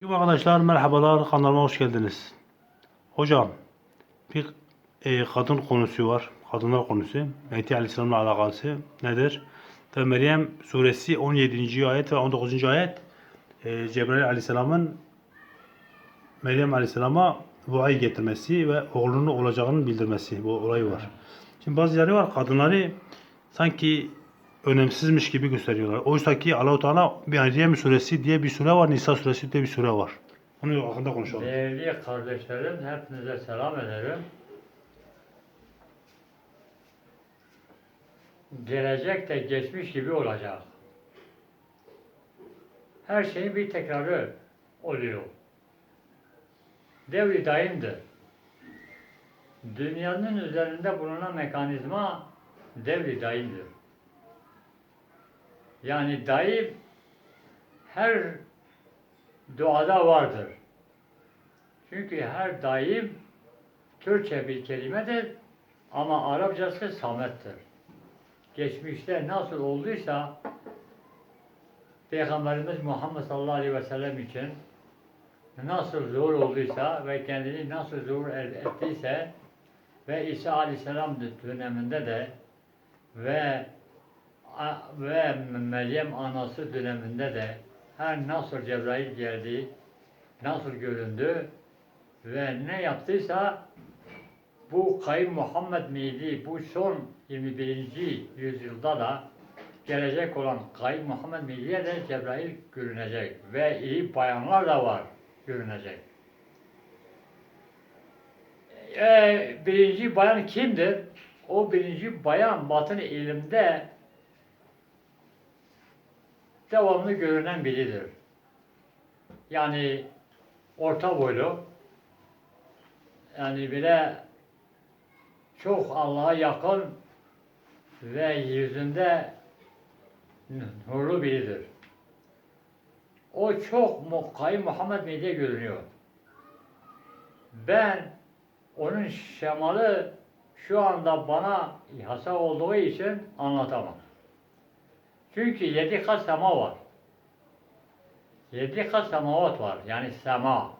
Merhaba arkadaşlar, merhabalar, kanalıma hoş geldiniz. Hocam, bir e, kadın konusu var, kadınlar konusu. Mehdi Aleyhisselam'la alakası nedir? Tabi Meryem suresi 17. ayet ve 19. ayet e, Cebrail Aleyhisselam'ın Meryem Aleyhisselam'a vahiy getirmesi ve oğlunun olacağını bildirmesi bu olay var. Şimdi bazıları var kadınları sanki önemsizmiş gibi gösteriyorlar. Oysa ki Allah-u Teala Meryem suresi diye bir sure var, Nisa suresi diye bir sure var. Onun hakkında konuşalım. Değerli kardeşlerim, hepinize selam ederim. Gelecek de geçmiş gibi olacak. Her şeyin bir tekrarı oluyor. Devri daimdir. Dünyanın üzerinde bulunan mekanizma devri daimdir. Yani daim her duada vardır. Çünkü her daim Türkçe bir kelimedir ama Arapçası samettir. Geçmişte nasıl olduysa Peygamberimiz Muhammed sallallahu aleyhi ve sellem için nasıl zor olduysa ve kendini nasıl zor ettiyse ve İsa aleyhisselam döneminde de ve ve Meryem anası döneminde de her nasıl Cebrail geldi, nasıl göründü ve ne yaptıysa bu Kayın Muhammed Mehdi bu son 21. yüzyılda da gelecek olan Kayın Muhammed Mehdi'ye de Cebrail görünecek ve iyi bayanlar da var görünecek. Ee, birinci bayan kimdir? O birinci bayan batın ilimde devamlı görünen biridir. Yani orta boylu, yani bile çok Allah'a yakın ve yüzünde nurlu biridir. O çok Mukkayı Muhammed Mehdi'ye görünüyor. Ben onun şemalı şu anda bana yasak olduğu için anlatamam. Çünkü yedi kat sema var. Yedi kat semavat var. Yani sema.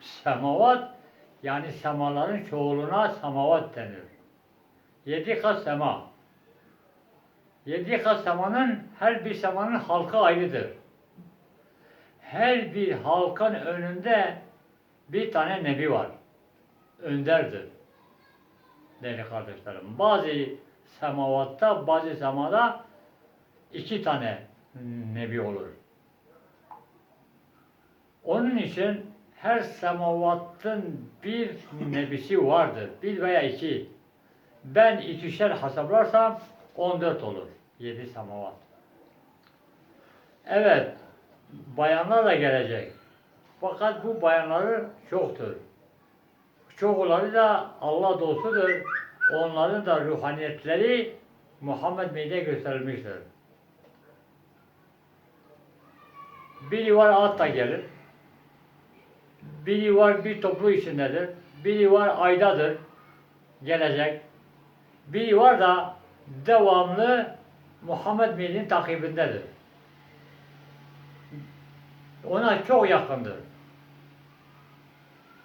Semavat yani semaların çoğuluna semavat denir. Yedi kat sema. Yedi kat semanın her bir semanın halkı ayrıdır. Her bir halkın önünde bir tane nebi var. Önderdir. Değerli kardeşlerim. Bazı semavatta, bazı semada iki tane nebi olur. Onun için her semavatın bir nebisi vardır. Bir veya iki. Ben ikişer hesaplarsam 14 olur. Yedi semavat. Evet, bayanlar da gelecek. Fakat bu bayanları çoktur. Çoğuları da Allah dostudur. Onların da ruhaniyetleri Muhammed Mehdi'ye gösterilmiştir. Biri var atla gelir. Biri var bir toplu içindedir. Biri var aydadır. Gelecek. Biri var da devamlı Muhammed Mehdi'nin takibindedir. Ona çok yakındır.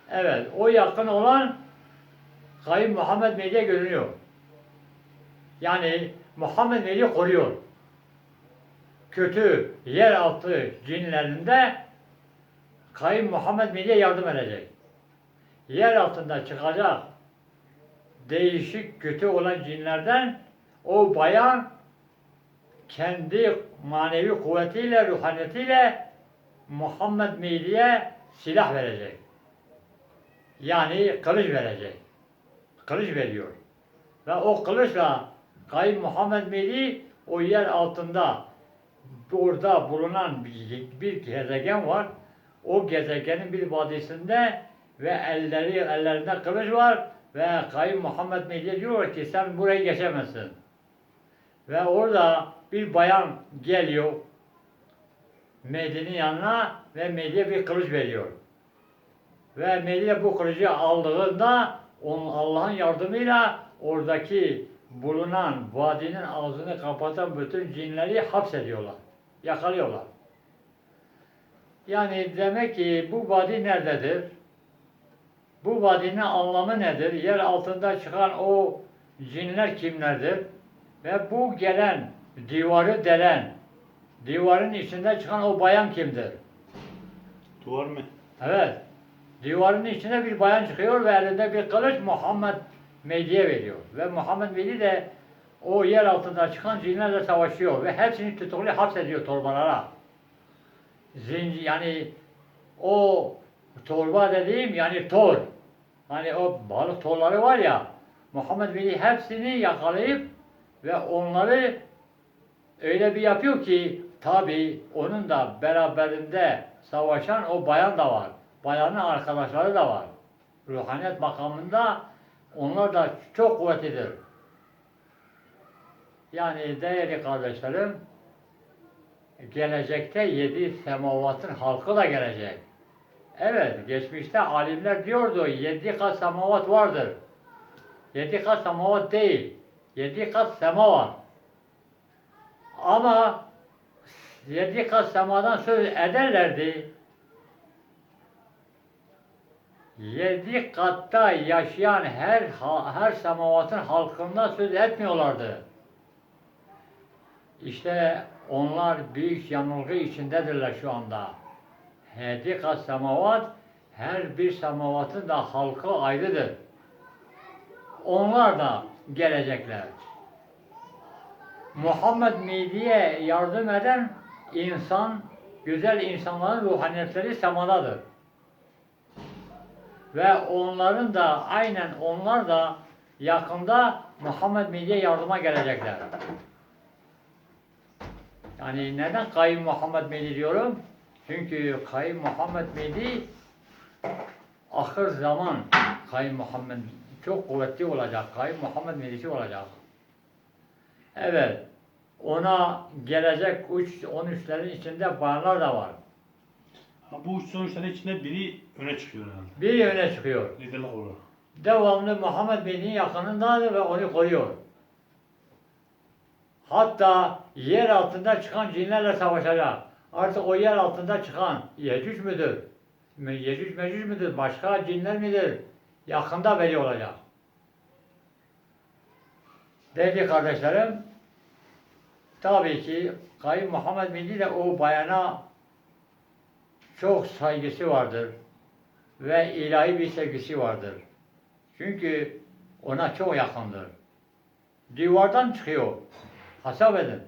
Evet, o yakın olan Kayın Muhammed Mehdi'ye görünüyor. Yani Muhammed Mehdi koruyor kötü yeraltı cinlerinde Kayın Muhammed Mehdi'ye yardım edecek. Yer altında çıkacak değişik kötü olan cinlerden o bayan kendi manevi kuvvetiyle, ruhaniyetiyle Muhammed Mehdi'ye silah verecek. Yani kılıç verecek. Kılıç veriyor. Ve o kılıçla Kayın Muhammed Mehdi o yer altında orada bulunan bir, bir gezegen var. O gezegenin bir vadisinde ve elleri ellerinde kılıç var ve Kayın Muhammed Mehdi diyor ki sen burayı geçemezsin. Ve orada bir bayan geliyor Mehdi'nin yanına ve Mehdi'ye bir kılıç veriyor. Ve Mehdi bu kılıcı aldığında onun Allah'ın yardımıyla oradaki bulunan vadinin ağzını kapatan bütün cinleri hapsediyorlar yakalıyorlar. Yani demek ki bu vadi nerededir? Bu vadinin anlamı nedir? Yer altında çıkan o cinler kimlerdir? Ve bu gelen, divarı delen, divarın içinde çıkan o bayan kimdir? Duvar mı? Evet. Divarın içinde bir bayan çıkıyor ve elinde bir kılıç Muhammed Mehdi'ye veriyor. Ve Muhammed Mehdi de o yer altında çıkan cinlerle savaşıyor ve hepsini tutuklu hapsediyor torbalara. Zinci yani o torba dediğim yani tor. Hani o balık torları var ya Muhammed Mehdi hepsini yakalayıp ve onları öyle bir yapıyor ki tabi onun da beraberinde savaşan o bayan da var. Bayanın arkadaşları da var. Ruhaniyet makamında onlar da çok kuvvetlidir. Yani değerli kardeşlerim, gelecekte yedi semavatın halkı da gelecek. Evet, geçmişte alimler diyordu, yedi kat semavat vardır. Yedi kat semavat değil, yedi kat sema var. Ama yedi kat semadan söz ederlerdi. Yedi katta yaşayan her her semavatın halkından söz etmiyorlardı. İşte onlar büyük yanılgı içindedirler şu anda. Yedi kat semavat her bir semavatın da halkı ayrıdır. Onlar da gelecekler. Muhammed Mehdi'ye yardım eden insan, güzel insanların ruhaniyetleri semadadır. Ve onların da aynen onlar da yakında Muhammed Mehdi'ye yardıma gelecekler. Yani neden Kayyum Muhammed Mehdi diyorum? Çünkü Kayyum Muhammed Mehdi ahir zaman Kayyum Muhammed çok kuvvetli olacak. Kayyum Muhammed Mehdi'si olacak. Evet. Ona gelecek uç 13'lerin içinde bayanlar da var. Ha, bu üç sonuçların içinde biri öne çıkıyor herhalde. Biri öne çıkıyor. Liderlik olarak. Devamlı Muhammed Bey'in yakınındadır ve onu koruyor. Hatta yer altında çıkan cinlerle savaşacak. Artık o yer altında çıkan Yecüc müdür? Mü- Yecüc Mecüc müdür? Başka cinler midir? Yakında belli olacak. Değerli kardeşlerim, tabii ki Kayyum Muhammed Mehdi de o bayana çok saygısı vardır ve ilahi bir sevgisi vardır. Çünkü ona çok yakındır. Divardan çıkıyor. Hesap edin.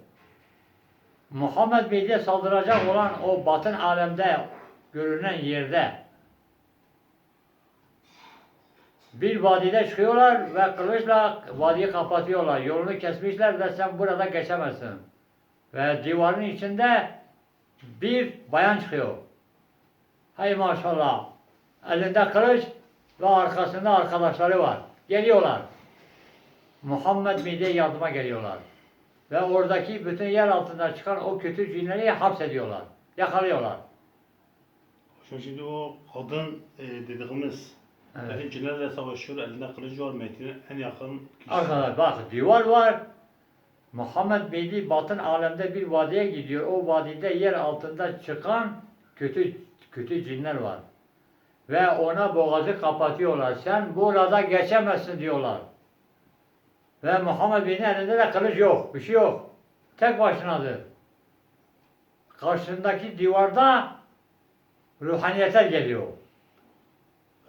Muhammed Bey'de saldıracak olan o batın alemde görünen yerde bir vadide çıkıyorlar ve kılıçla vadiyi kapatıyorlar. Yolunu kesmişler ve sen burada geçemezsin. Ve divarın içinde bir bayan çıkıyor. Hay maşallah. Elinde kılıç ve arkasında arkadaşları var. Geliyorlar. Muhammed Mide yardıma geliyorlar. Ve oradaki bütün yer altında çıkan o kötü cinleri hapsediyorlar. Yakalıyorlar. Hocam şimdi o kadın e, dediğimiz Evet. evet. cinlerle savaşıyor, elinde kılıç var, Mehdi'nin en yakın kişisi. Arkadaşlar bak divar var. Muhammed Mehdi batın alemde bir vadiye gidiyor. O vadide yer altında çıkan kötü kötü cinler var. Ve ona boğazı kapatıyorlar. Sen burada geçemezsin diyorlar. Ve Muhammed Bey'in elinde de kılıç yok. Bir şey yok. Tek başınadır. Karşısındaki divarda ruhaniyetler geliyor.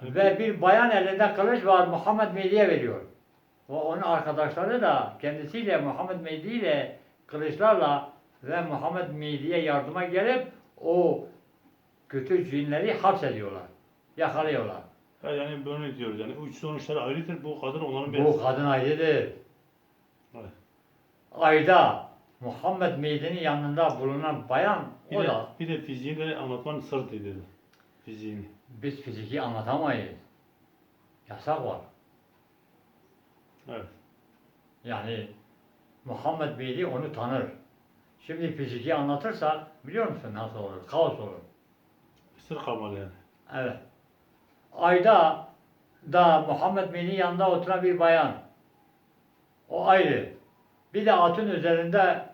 Ve bir bayan elinde kılıç var Muhammed Mehdi'ye veriyor. O onun arkadaşları da kendisiyle Muhammed Mehdi ile kılıçlarla ve Muhammed Mehdi'ye yardıma gelip o kötü cinleri hapsediyorlar. Yakalıyorlar. Yani böyle diyoruz yani üç sonuçları ayrıdır. Bu kadın onların bir... Bu kadın ayrıdır. Ayda Muhammed Mehdi'nin yanında bulunan bayan Bir, o de, da bir de fiziğini anlatman sırt dedi. Fiziğini. biz fiziki anlatamayız. Yasak var. Evet. Yani Muhammed Beyli onu tanır. Şimdi fiziki anlatırsa biliyor musun nasıl olur? Kaos olur. Sır kamal yani. Evet. Ayda da Muhammed Bey'in yanında oturan bir bayan. O ayrı. Bir de atın üzerinde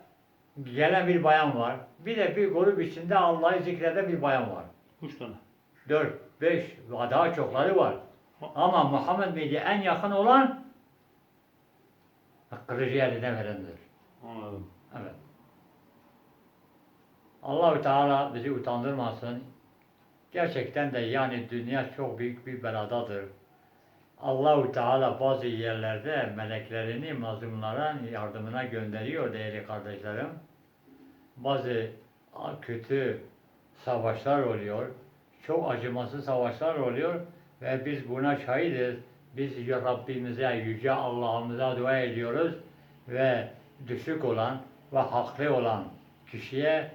gelen bir bayan var. Bir de bir grup içinde Allah'ı zikreden bir bayan var. Üç tane. 4, 5 ve daha çokları var. Ama Muhammed Bey'e en yakın olan kılıcı eline verendir. Anladım. Evet. Allahü Teala bizi utandırmasın. Gerçekten de yani dünya çok büyük bir beladadır. Allahü Teala bazı yerlerde meleklerini mazlumlara yardımına gönderiyor değerli kardeşlerim. Bazı kötü savaşlar oluyor. Çok acımasız savaşlar oluyor ve biz buna şahidiz. Biz Rabbimize, Yüce Allah'ımıza dua ediyoruz ve düşük olan ve haklı olan kişiye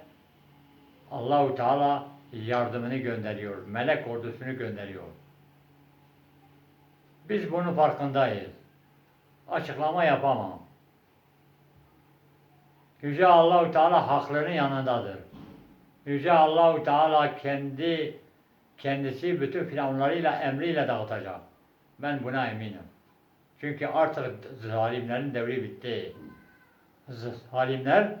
Allahu Teala yardımını gönderiyor. Melek ordusunu gönderiyor. Biz bunun farkındayız. Açıklama yapamam. Yüce Allahu Teala hakların yanındadır. Yüce Allahu Teala kendi kendisi bütün planlarıyla emriyle dağıtacak. Ben buna eminim. Çünkü artık zalimlerin devri bitti. Zalimler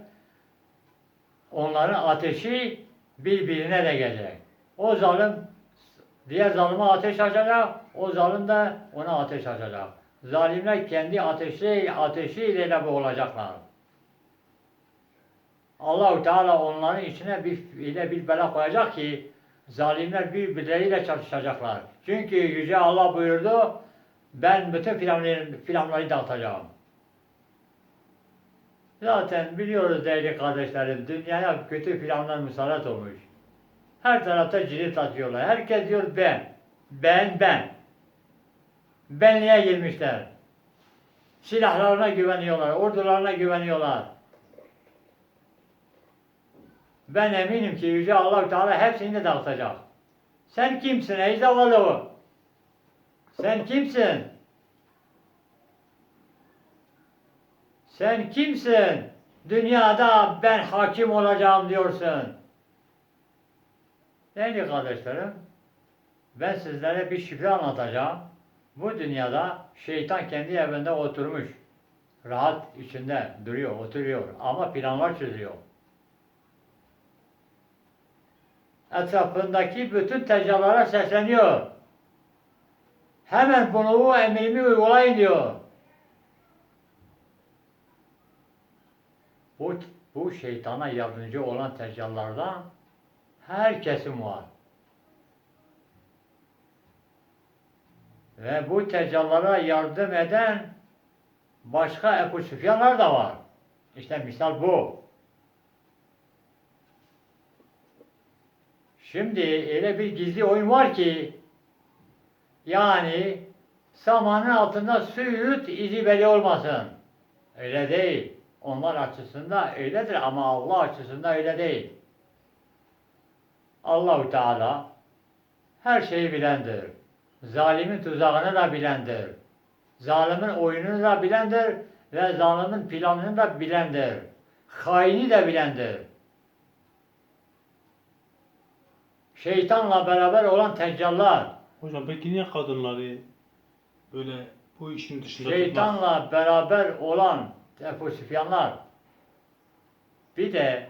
onların ateşi birbirine de gelecek. O zalim diğer zalime ateş açacak, o zalim de ona ateş açacak. Zalimler kendi ateşi ateşiyle boğulacaklar. Allahu Teala onların içine bir ile bir bela koyacak ki zalimler birbirleriyle çatışacaklar. Çünkü Yüce Allah buyurdu ben bütün filanları, filanları dağıtacağım. Zaten biliyoruz değerli kardeşlerim dünyaya kötü filanlar musallat olmuş. Her tarafta cirit atıyorlar. Herkes diyor ben. Ben ben. Benliğe girmişler. Silahlarına güveniyorlar, ordularına güveniyorlar. Ben eminim ki Yüce allah Teala hepsini de dağıtacak. Sen kimsin ey zavallı? Sen kimsin? Sen kimsin? Dünyada ben hakim olacağım diyorsun. Değerli kardeşlerim, ben sizlere bir şifre anlatacağım. Bu dünyada şeytan kendi evinde oturmuş. Rahat içinde duruyor, oturuyor ama planlar çiziyor. Etrafındaki bütün tecrübelara sesleniyor. Hemen bunu bu emrimi uygulayın diyor. Bu, bu şeytana yardımcı olan tecrübelerden her kesim var. Ve bu tecrübelere yardım eden başka Ebu Süfyanlar da var. İşte misal bu. Şimdi öyle bir gizli oyun var ki yani samanın altında yürüt izi belli olmasın. Öyle değil. Onlar açısından öyledir ama Allah açısından öyle değil. Allahu Teala her şeyi bilendir. Zalimin tuzağını da bilendir. Zalimin oyununu da bilendir ve zalimin planını da bilendir. Haini de bilendir. Şeytanla beraber olan teccallar, Hocam peki niye kadınları böyle bu işin dışında şeytanla beraber olan Ebu Süfyanlar, bir de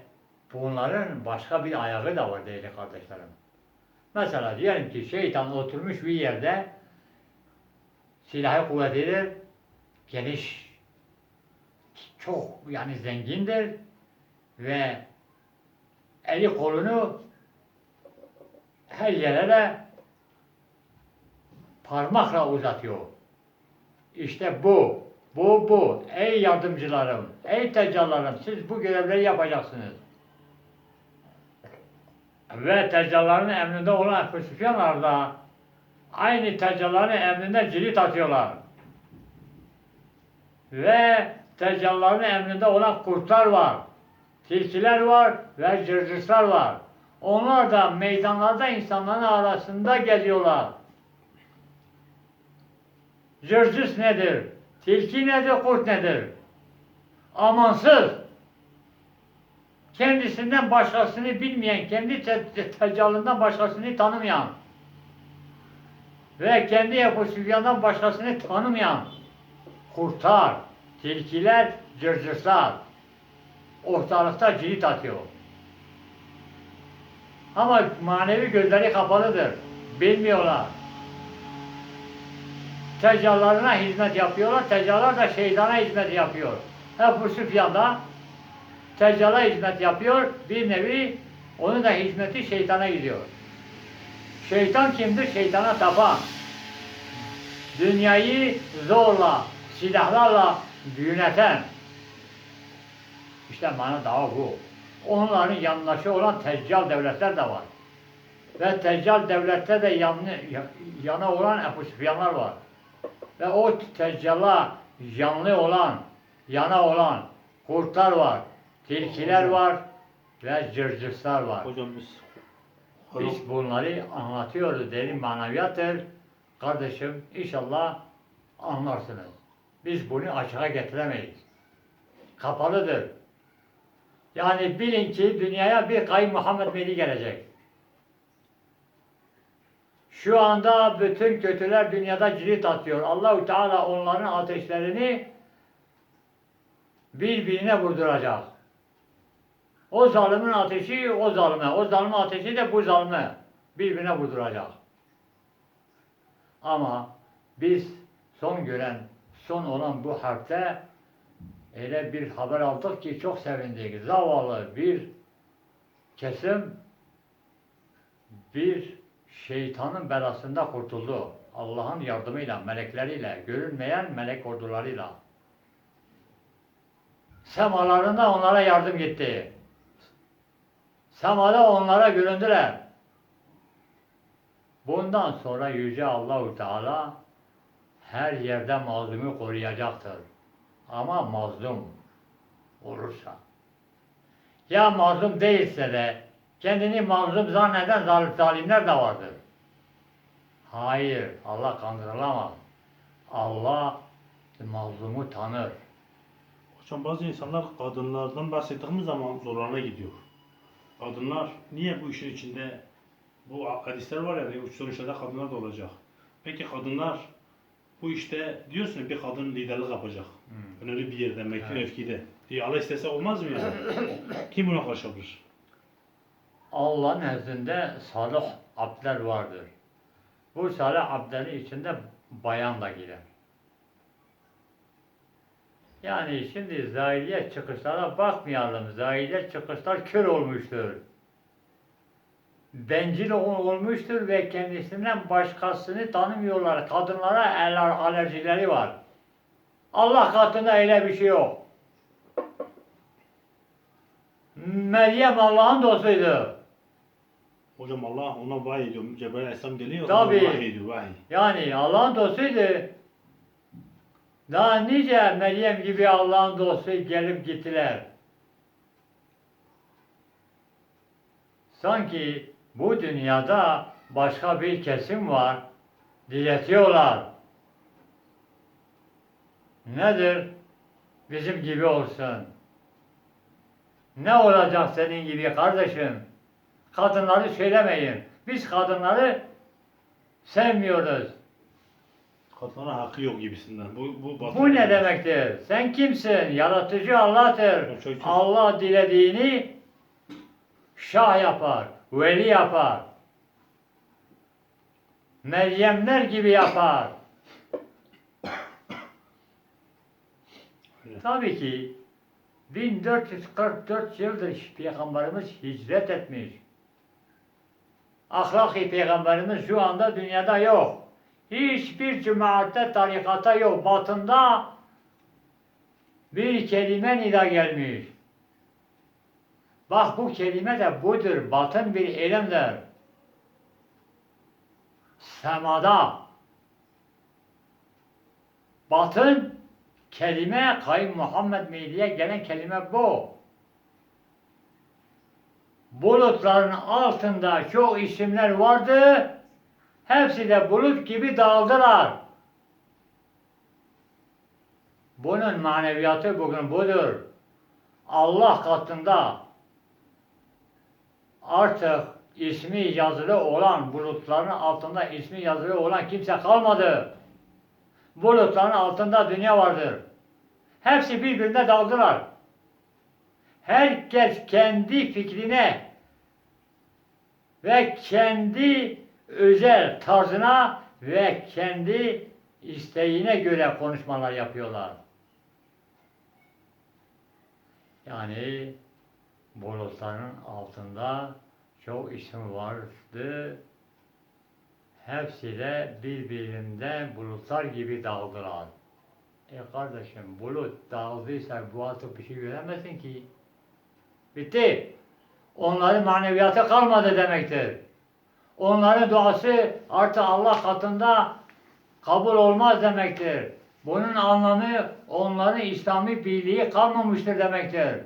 bunların başka bir ayağı da var değerli kardeşlerim. Mesela diyelim ki şeytan oturmuş bir yerde silahı kuvvetlidir, geniş, çok yani zengindir ve eli kolunu her yere de parmakla uzatıyor. İşte bu, bu, bu. Ey yardımcılarım, ey teccallarım siz bu görevleri yapacaksınız. Ve teccalların emrinde olan Ebu da aynı teccalların emrinde cirit atıyorlar. Ve teccalların emrinde olan kurtlar var. Tilkiler var ve cırcırslar var. Onlar da meydanlarda insanların arasında geziyorlar. Cırcıs nedir? Tilki nedir? Kurt nedir? Amansız. Kendisinden başkasını bilmeyen, kendi te- te- tecallından başkasını tanımayan ve kendi Ebu Süfyan'dan başkasını tanımayan kurtlar, tilkiler, cırcırslar ortalıkta cirit atıyor. Ama manevi gözleri kapalıdır. Bilmiyorlar. Teccarlarına hizmet yapıyorlar. Teccarlar da şeytana hizmet yapıyor. Ebu Süfyan da teccara hizmet yapıyor. Bir nevi onun da hizmeti şeytana gidiyor. Şeytan kimdir? Şeytana tapan. Dünyayı zorla, silahlarla yöneten. İşte bana daha bu. Onların yanlaşı olan teccal devletler de var. Ve teccal devlette de yanı, ya- yana olan Ebu Süfyanlar var. Ve o teccala yanlı olan, yana olan kurtlar var, tilkiler var ve cırcırslar var. Hocam biz Biz bunları anlatıyoruz. Derin maneviyattır. Kardeşim inşallah anlarsınız. Biz bunu açığa getiremeyiz. Kapalıdır. Yani bilin ki dünyaya bir kayın Muhammed Mehdi gelecek. Şu anda bütün kötüler dünyada cirit atıyor. Allahu Teala onların ateşlerini birbirine vurduracak. O zalimin ateşi o zalime, o zalimin ateşi de bu zalime birbirine vurduracak. Ama biz son gören, son olan bu harpte öyle bir haber aldık ki çok sevindik. Zavallı bir kesim bir şeytanın belasında kurtuldu. Allah'ın yardımıyla, melekleriyle, görünmeyen melek ordularıyla. Semalarında onlara yardım gitti. Semada onlara göründüler. Bundan sonra Yüce Allahu Teala her yerde mazlumu koruyacaktır. Ama mazlum olursa. Ya mazlum değilse de kendini mazlum zanneden zal- zalimler de vardır. Hayır, Allah kandırılamaz. Allah mazlumu tanır. Hocam bazı insanlar kadınlardan bahsettiğimiz zaman zorlarına gidiyor. Kadınlar niye bu işin içinde bu hadisler var ya uç sonuçlarda kadınlar da olacak. Peki kadınlar bu işte diyorsun bir kadın liderlik yapacak. Önemli bir yerde, mevki Evet. mevkide. Diye Allah istese olmaz mı yani? Kim buna karşılaşır? Allah'ın nezdinde salih abdler vardır. Bu salih abdlerin içinde bayan da girer. Yani şimdi zahiriye çıkışlara bakmayalım. Zahiriye çıkışlar kör olmuştur. Bencil ol- olmuştur ve kendisinden başkasını tanımıyorlar. Kadınlara eller alerjileri var. Allah katında öyle bir şey yok. Meryem Allah'ın dostuydu. Hocam Allah ona vahiy ediyor. Cebrail Aleyhisselam geliyor. Tabii. Vahiy ediyor, vahiy. Yani Allah'ın dostuydu. Daha nice Meryem gibi Allah'ın dostu gelip gittiler. Sanki bu dünyada başka bir kesim var. Diletiyorlar. Nedir? Bizim gibi olsun. Ne olacak senin gibi kardeşim? Kadınları söylemeyin. Biz kadınları sevmiyoruz. Kadınlara hakkı yok gibisinden. Bu, bu, batıl. Bu ne demektir? Sen kimsin? Yaratıcı Allah'tır. Çok- çok- Allah dilediğini şah yapar, veli yapar. Meryemler gibi yapar. Öyle. Tabii ki 1444 yıldır Peygamberimiz hicret etmiş. Ahlaki Peygamberimiz şu anda dünyada yok. Hiçbir cemaatte, tarikata yok. Batında bir kelime nida gelmiş. Bak bu kelime de budur. Batın bir ilimdir. Semada. Batın kelime Kayın Muhammed Mehdi'ye gelen kelime bu. Bulutların altında çok isimler vardı. Hepsi de bulut gibi dağıldılar. Bunun maneviyatı bugün budur. Allah katında artık ismi yazılı olan bulutların altında ismi yazılı olan kimse kalmadı. Bulutların altında dünya vardır. Hepsi birbirine daldılar. Herkes kendi fikrine ve kendi özel tarzına ve kendi isteğine göre konuşmalar yapıyorlar. Yani bulutların altında çok isim vardı. Hepsi de birbirinden bulutlar gibi dağıldılar. E kardeşim bulut dağıldıysa bu artık bir şey göremezsin ki. Bitti. Onların maneviyatı kalmadı demektir. Onların duası artık Allah katında kabul olmaz demektir. Bunun anlamı onların İslami birliği kalmamıştır demektir.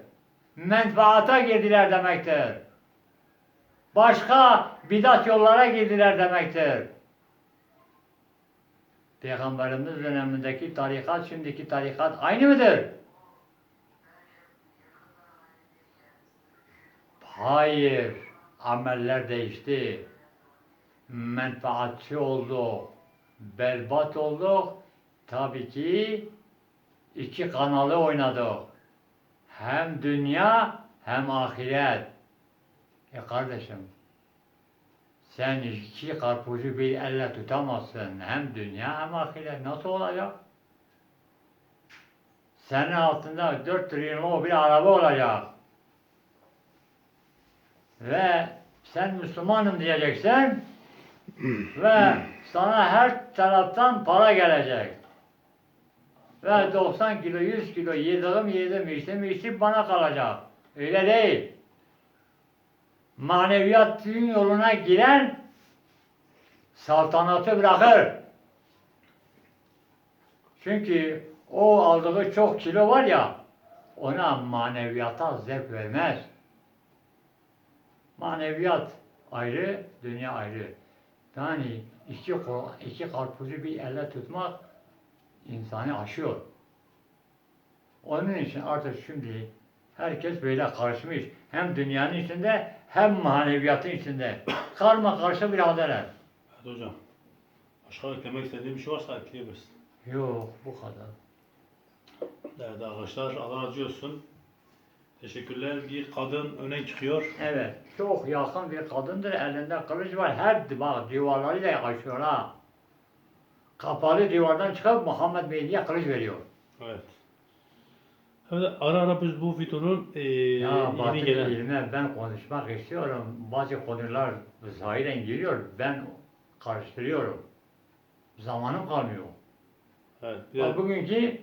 Menfaata girdiler demektir. Başka bidat yollara girdiler demektir. Peygamberimiz dönemindeki tarikat şimdiki tarikat aynı mıdır? Hayır. Ameller değişti. Menfaatçi olduk. Berbat olduk. Tabii ki iki kanalı oynadık. Hem dünya hem ahiret. E kardeşim sen iki karpuzu bir elle tutamazsın. Hem dünya hem ahiret. Nasıl olacak? Senin altında 4 trilyon bir araba olacak. Ve sen Müslümanım diyeceksin ve sana her taraftan para gelecek. Ve 90 kilo, 100 kilo yedim, yedim, içtim, içtim bana kalacak. Öyle değil. Maneviyatın yoluna giren saltanatı bırakır. Çünkü o aldığı çok kilo var ya, ona maneviyata zevk vermez. Maneviyat ayrı, dünya ayrı. Yani iki, iki karpuzu bir elle tutmak insanı aşıyor. Onun için artık şimdi herkes böyle karışmış. Hem dünyanın içinde hem maneviyatın içinde. Karma karşı bir haldeler. Evet hocam. Başka eklemek istediğin bir şey varsa ekleyebilirsin. Yok bu kadar. Evet arkadaşlar Allah razı olsun. Teşekkürler. Bir kadın öne çıkıyor. Evet. Çok yakın bir kadındır. Elinde kılıç var. Her bak duvarlarıyla aşıyor ha. Kapalı duvardan çıkıp Muhammed Mehdi'ye kılıç veriyor. Evet. Evet ara ara biz bu videonun e, Ya yeni gelen ilme ben konuşmak istiyorum. Bazı konular zahiren giriyor. Ben karıştırıyorum. Zamanım kalmıyor. evet, biraz, bugünkü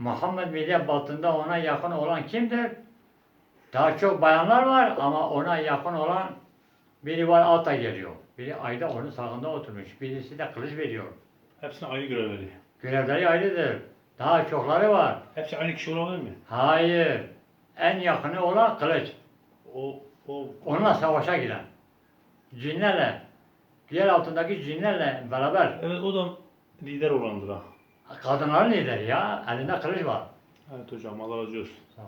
Muhammed Mehdi'ye batında ona yakın olan kimdir? Daha çok bayanlar var ama ona yakın olan biri var ata geliyor. Biri ayda onun sağında oturmuş. Birisi de kılıç veriyor. hepsine aynı görev veriyor. Görevleri ayrıdır. Daha çokları var. Hepsi aynı kişi olabilir mi? Hayır. En yakını olan kılıç. O, o Onunla savaşa giren. Cinlerle, yer altındaki cinlerle beraber. Evet o da lider olandır ha. Kadınların lideri ya. Elinde kılıç var. Evet hocam Allah razı olsun. Ol.